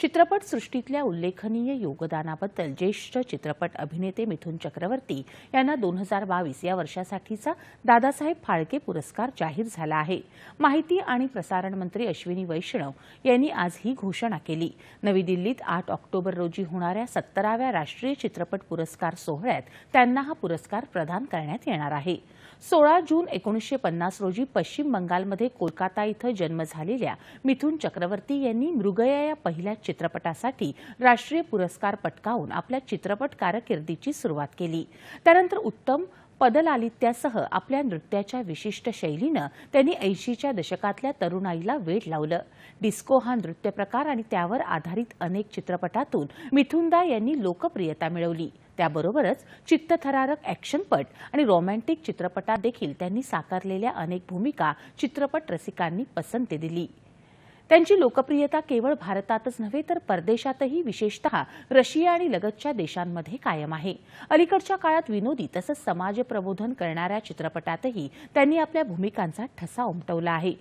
चित्रपट सृष्टीतल्या उल्लेखनीय योगदानाबद्दल ज्येष्ठ चित्रपट अभिनेते मिथुन चक्रवर्ती यांना दोन हजार बावीस या वर्षासाठीचा दादासाहेब फाळके पुरस्कार जाहीर झाला आहे. माहिती आणि प्रसारण मंत्री अश्विनी वैष्णव यांनी आज ही घोषणा केली. नवी दिल्लीत आठ ऑक्टोबर रोजी होणाऱ्या सत्तराव्या राष्ट्रीय चित्रपट पुरस्कार सोहळ्यात त्यांना हा पुरस्कार प्रदान करण्यात येणार आहे. सोळा जून एकोणीसशे पन्नास रोजी पश्चिम बंगालमध्ये कोलकाता इथं जन्म झालेल्या मिथुन चक्रवर्ती यांनी मृगया या पहिल्या चित्रपटासाठी राष्ट्रीय पुरस्कार पटकावून आपल्या चित्रपट कारकिर्दीची सुरुवात केली. त्यानंतर उत्तम पदलालित्यासह आपल्या नृत्याच्या विशिष्ट शैलीनं त्यांनी ऐंशीच्या दशकातल्या तरुणाईला वेड लावलं. डिस्को हा नृत्य प्रकार आणि त्यावर आधारित अनेक चित्रपटातून मिथुनदा यांनी लोकप्रियता मिळवली. त्याबरोबरच चित्तथरारक ॲक्शनपट आणि रोमॅन्टिक चित्रपटात देखील त्यांनी साकारलेल्या अनेक भूमिका चित्रपट रसिकांनी पसंती दिली. त्यांची लोकप्रियता केवळ भारतातच नव्हे तर परदेशातही विशेषतः रशिया आणि लगतच्या देशांमध्ये कायम आहे. अलीकडच्या काळात विनोदी तसंच समाजप्रबोधन करणाऱ्या चित्रपटातही त्यांनी आपल्या भूमिकांचा ठसा उमटवला आहे.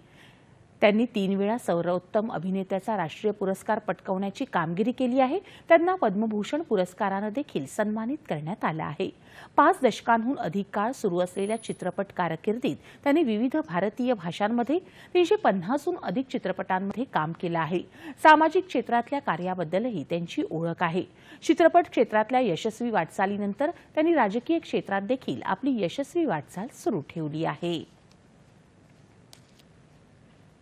त्यांनी तीन वेळा सर्वोत्तम अभिनेत्याचा राष्ट्रीय पुरस्कार पटकावण्याची कामगिरी केली आहे. त्यांना पद्मभूषण पुरस्कारानं देखील सन्मानित करण्यात आलं आहे. पाच दशकांहून अधिक काळ सुरू असलेल्या चित्रपट कारकिर्दीत त्यांनी विविध भारतीय भाषांमध्ये तीनशे पन्नासहून अधिक चित्रपटांमध्ये काम केलं आहे. सामाजिक क्षेत्रातल्या कार्याबद्दलही त्यांची ओळख आहे. चित्रपट क्षेत्रातल्या यशस्वी वाटचालीनंतर त्यांनी राजकीय क्षेत्रात देखील आपली यशस्वी वाटचाल सुरू ठेवली आहे.